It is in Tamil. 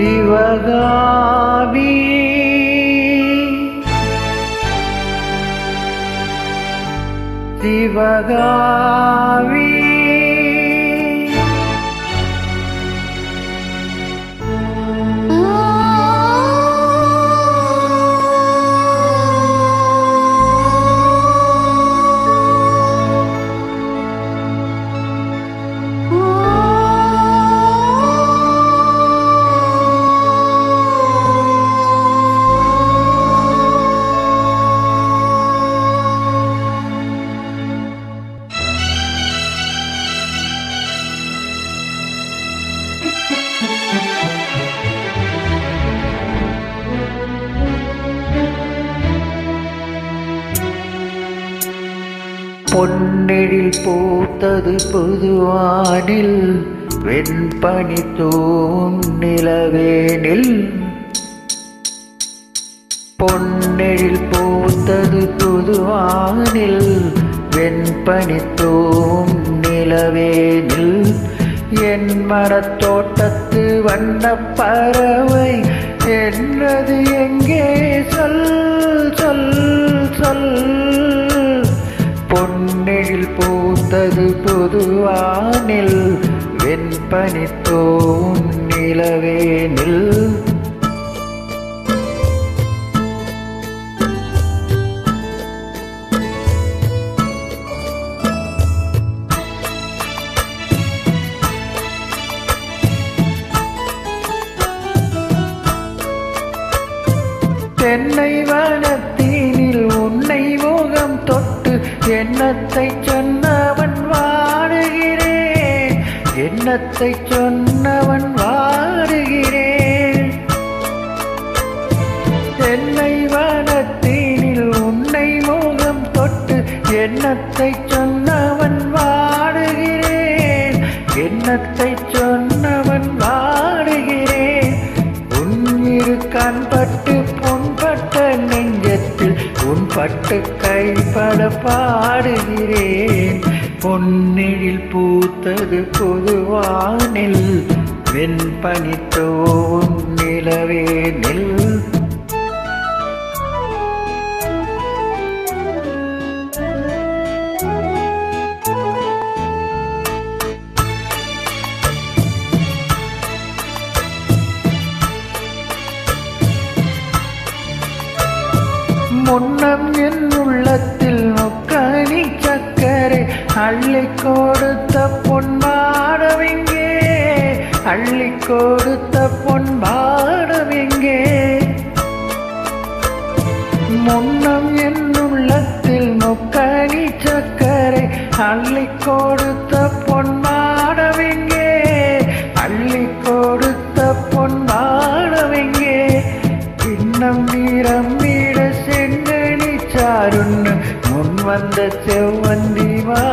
சிவகாவி சிவகாவி பொன்னெழில் பூத்தது புதுவானில் வெண்பனி நிலவேனில் பொன்னெழில் பூத்தது புதுவானில் வெண்பனி தூம் நிலவேனில் என் மரத்தோட்டத்து வண்ண பறவை என்னது எங்கே? சொல் சொல் சொல். பொன்னெழில் பூத்தது புதுவானில் வெண்பனி நிலவேனில் தென்னை வனத்தீனில் உன்னை மோகம் தொட்டு எண்ணத்தை சொன்னவன் வாடுகிறேன் எண்ணத்தை சொன்னவன் வாடுகிறேன் என்னை வனத்தீனில் உன்னை மோகம் தொட்டு எண்ணத்தை சொன்னவன் வாடுகிறேன். எண்ணத்தை பட்டு கைப்பட பாடுகிறேன். பொன்னிழில் பூத்தது பொதுவானில் வெண்பனித்தோன் நிலவேனில் முன்னம் முன்னம் என்னுள்ளத்தில் நொக்கனி சக்கரை அள்ளி கொடுத்த பொன்னாடவிங்கே அள்ளி கொடுத்த பொன்னாடவிங்கே பின்னம் நீரம் நீட செங்கனி சாருன்னு முன் வந்த செவ்வந்தி வா